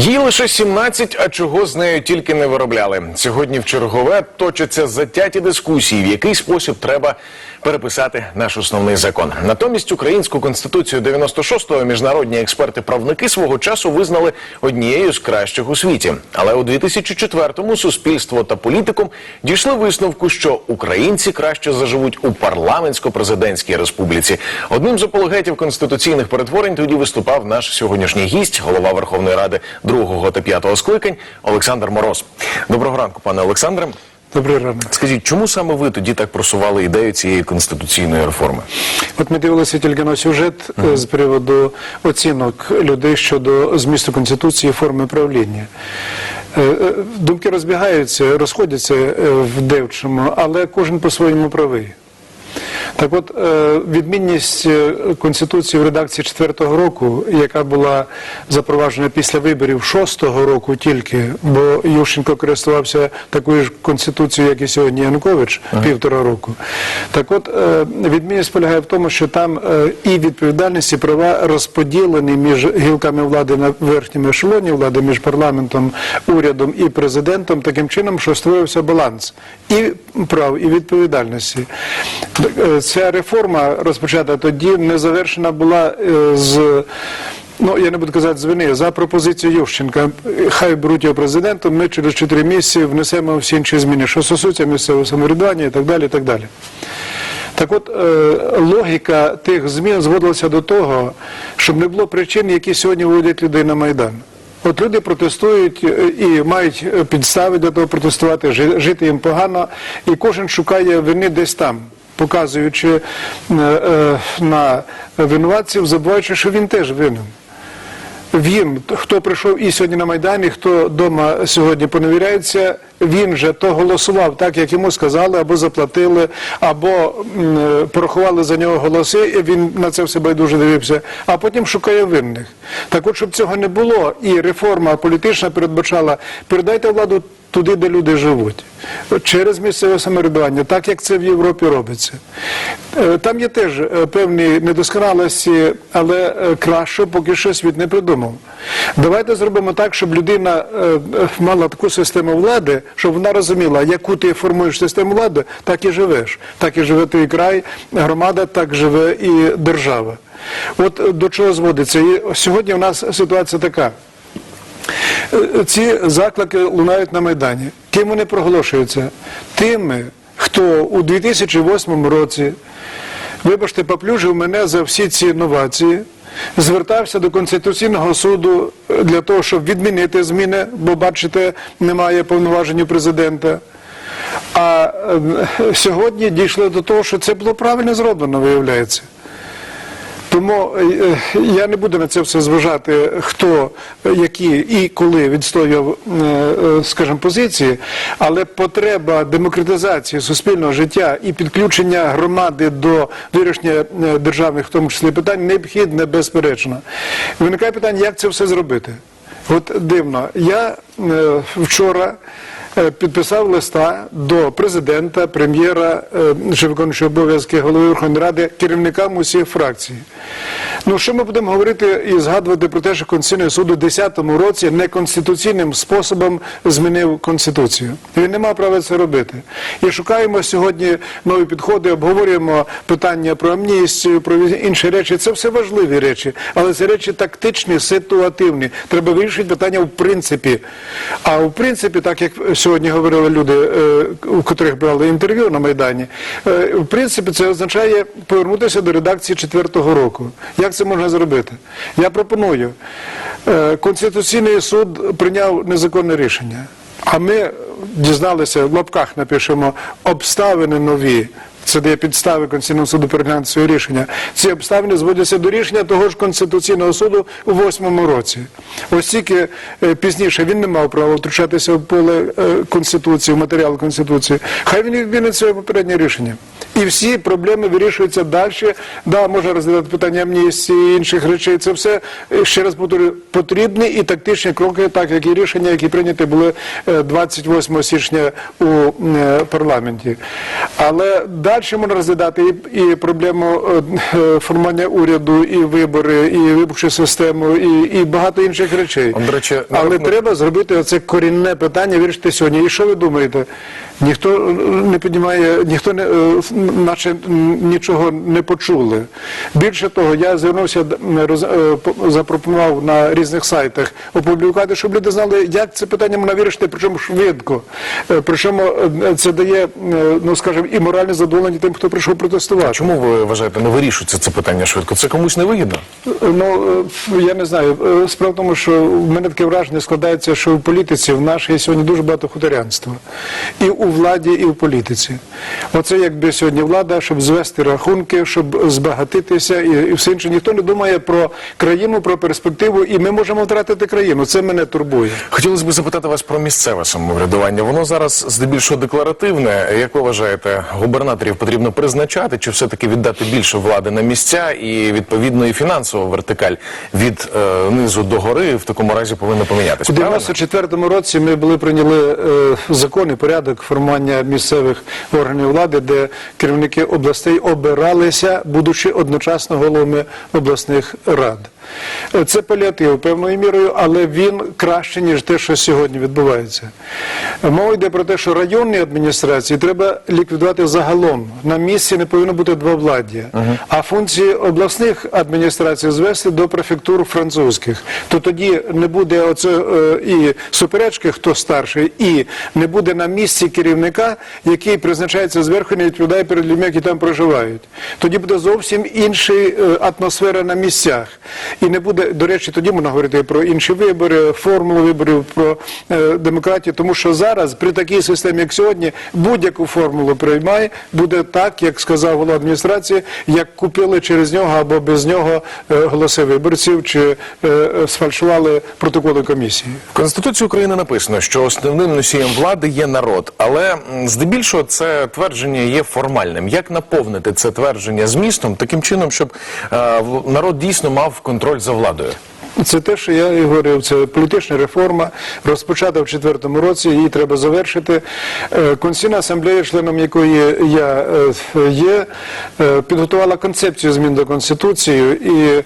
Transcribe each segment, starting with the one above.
Їй лише 17, а чого з нею тільки не виробляли. Сьогодні в чергове точаться затяті дискусії, в який спосіб треба переписати наш основний закон. Натомість українську конституцію 96-го міжнародні експерти-правники свого часу визнали однією з кращих у світі. Але у 2004-му суспільство та політикум дійшли висновку, що українці краще заживуть у парламентсько-президентській республіці. Одним з апологетів конституційних перетворень тоді виступав наш сьогоднішній гість, голова Верховної Ради другого та п'ятого скликань Олександр Мороз. Доброго ранку, пане Олександре. Добрий ранок. Скажіть, чому саме ви тоді так просували ідею цієї конституційної реформи? От ми дивилися тільки на сюжет е, з приводу оцінок людей щодо змісту конституції і форми правління. Е, е, Думки розбігаються, розходяться в девчому, але кожен по-своєму правий. Так от, е, відмінність е, Конституції в редакції 4-го року, яка була запроваджена після виборів 6-го року тільки, бо Ющенко користувався такою ж Конституцією, як і сьогодні Янукович, півтора року. Так от, е, відмінність полягає в тому, що там і відповідальність, і права розподілені між гілками влади на верхньому ешелоні влади, між парламентом, урядом і президентом, таким чином, що створився баланс і прав, і відповідальності. Ця реформа розпочата тоді не завершена була е, з. Ну, я не буду казати з вини, за пропозицією Ющенка. Хай беруть його президентом, ми через 4 місяці внесемо всі інші зміни, що стосується місцевого самоврядування і так далі. і так далі. Так от, е, логіка тих змін зводилася до того, щоб не було причин, які сьогодні виводять людей на Майдан. От люди протестують е, і мають підстави для того протестувати, жити їм погано, і кожен шукає вини десь там, показуючи е, е, на винуватців, забуваючи, що він теж винен. Він, хто прийшов і сьогодні на Майдані, хто вдома сьогодні поневіряється, він же то голосував так, як йому сказали, або заплатили, або е, порахували за нього голоси, і він на це все байдуже дивився, а потім шукає винних. Так от, щоб цього не було, і реформа політична передбачала, передайте владу туди, де люди живуть, через місцеве самоврядування, так як це в Європі робиться. Е, Там є теж е, певні недосконалості, але е, краще поки що світ не придумав. Давайте зробимо так, щоб людина мала таку систему влади, щоб вона розуміла, яку ти формуєш систему влади, так і живеш. Так і живе твій край, громада, так живе і держава. От е, до чого зводиться. І сьогодні у нас ситуація така. Е, Ці заклики лунають на Майдані. Ким вони проголошуються? Тими, хто у 2008 році, вибачте, поплюжив мене за всі ці інновації, звертався до Конституційного суду е, для того, щоб відмінити зміни, бо, бачите, немає повноважень президента. А сьогодні дійшли до того, що це було правильно зроблено, виявляється. Тому е, е, я не буду на це все зважати, хто, е, які і коли відстоював, скажімо, позиції, але потреба демократизації суспільного життя і підключення громади до вирішення державних, в тому числі питань, необхідне, безперечно. Виникає питання, як це все зробити. От дивно, я вчора підписав листа до президента, прем'єра, е, що виконуючого обов'язки голови Верховної Ради, керівникам усіх фракцій. Ну що ми будемо говорити і згадувати про те, що Конституційний суд у 10-му році неконституційним способом змінив Конституцію. Він не мав права це робити. І шукаємо сьогодні нові підходи, обговорюємо питання про амністію, про інші речі. Це все важливі речі, але це речі тактичні, ситуативні. Треба вирішити питання в принципі. А в принципі, так як сьогодні говорили люди, е, у котрих брали інтерв'ю на Майдані, е, в принципі, це означає повернутися до редакції четвертого року. Як це можна зробити? Я пропоную. Е, Конституційний суд прийняв незаконне рішення. А ми дізналися, в лапках напишемо обставини нові. Це дає підстави Конституційного суду переглянути своє рішення. Ці обставини зводяться до рішення того ж Конституційного суду у восьмому році. Ось тільки е, пізніше він не мав права втручатися в поле е, Конституції, в матеріал Конституції. Хай він відмінить своє попереднє рішення. І всі проблеми вирішуються далі. Да, можна розглядати питання амністії і інших речей. Це все, е, ще раз повторюю, потрібні і тактичні кроки, так як і рішення, які прийняті були е, 28 січня у е, парламенті. Але далі можна розглядати і, і проблему е, е, формування уряду, і вибори, і виборчу систему, і, і багато інших речей. От, до речі, на Але рахунок- треба зробити оце корінне питання, вирішити сьогодні. І що ви думаєте? Ніхто е, не піднімає, ніхто не, е, наче нічого не почули. Більше того, я звернувся, е, запропонував на різних сайтах опублікувати, щоб люди знали, як це питання можна вирішити, причому швидко. Е, Причому е, це дає, ну скажімо, і моральне задоволення тим, хто прийшов протестувати. Чому ви вважаєте, не вирішується це питання швидко? Це комусь не вигідно? Ну е, я не знаю. Е, Справа в тому, що в мене таке враження складається, що в політиці в нашій сьогодні дуже багато хуторянства. І у владі, і в політиці. Оце якби сьогодні влада, щоб звести рахунки, щоб збагатитися і, і все інше. Ніхто не думає про країну, про перспективу, і ми можемо втратити країну. Це мене турбує. Хотілося б запитати вас про місцеве самоврядування. Воно зараз здебільшого декларативне. Як ви вважаєте, губернаторів потрібно призначати, чи все-таки віддати більше влади на місця і відповідно і фінансова вертикаль від е, низу до гори в такому разі повинна помінятися? У 94-му році ми були прийняли е, закон і порядок формування місцевих органів влади, де керівники областей обиралися, будучи одночасно головами обласних рад. Це паліатив певною мірою, але він краще, ніж те, що сьогодні відбувається. Мова йде про те, що районні адміністрації треба ліквідувати загалом. На місці не повинно бути двовладдя. А функції обласних адміністрацій звести до префектур французьких. То тоді не буде оце, е, і суперечки, хто старший, і не буде на місці керівника, який призначається зверху і не відповідає перед людьми, які там проживають. Тоді буде зовсім інша е, атмосфера на місцях. І не буде, до речі, тоді можна говорити про інші вибори, формулу виборів, про е, демократію, тому що зараз при такій системі, як сьогодні, будь-яку формулу приймає, буде так, як сказав голова адміністрації, як купили через нього або без нього е, голоси виборців, чи е, е, сфальшували протоколи комісії. В Конституції України написано, що основним носієм влади є народ, але здебільшого це твердження є формальним. Як наповнити це твердження змістом таким чином, щоб е, народ дійсно мав контроль за владою? Це те, що я і говорив, це політична реформа, розпочата в четвертому році, її треба завершити. Е, Конституційна асамблея, членом якої я е, є, е, підготувала концепцію змін до Конституції. І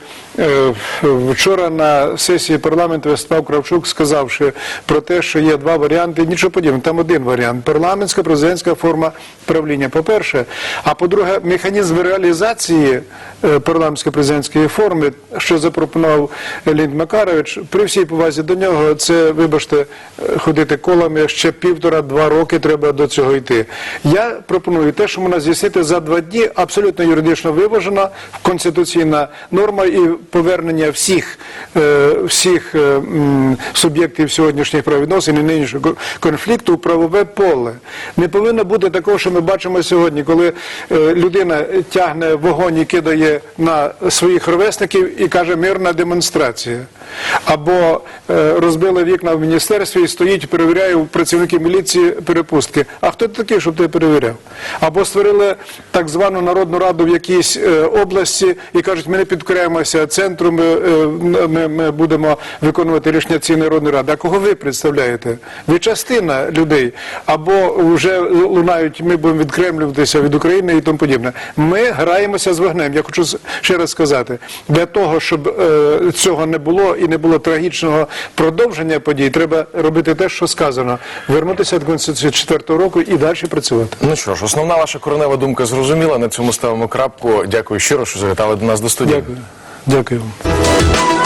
вчора на сесії парламенту виступав Кравчук, сказавши про те, що є два варіанти, нічого подібного, там один варіант парламентська, президентська форма правління. По-перше, а по-друге, механізм реалізації парламентсько-президентської форми, що запропонував Леонід Макарович, при всій повазі до нього, це, вибачте, е, ходити колами ще півтора-два роки треба до цього йти. Я пропоную те, що можна здійснити за два дні, абсолютно юридично виважена, конституційна норма і повернення всіх, е, всіх е, суб'єктів сьогоднішніх правовідносин і нинішнього конфлікту у правове поле. Не повинно бути такого, що ми бачимо сьогодні, коли людина тягне вогонь і кидає на своїх ровесників і каже мирна демонстрація. Або е, розбили вікна в міністерстві і стоїть, перевіряє у працівників міліції перепустки. А хто ти такий, щоб ти перевіряв? Або створили так звану народну раду в якійсь е, області і кажуть, ми не підкоряємося центру, ми, е, ми, ми будемо виконувати рішення цієї народної ради. А кого ви представляєте? Ви частина людей. Або вже лунають, ми будемо відкремлюватися від України і тому подібне. Ми граємося з вогнем. Я хочу ще раз сказати, для того, щоб е, цього не було і не було трагічного продовження подій, треба робити те, що сказано, вернутися до Конституції 4 року і далі працювати. Ну що ж, основна ваша коренева думка зрозуміла. На цьому ставимо крапку. Дякую щиро, що завітали до нас до студії. Дякую. Дякую вам.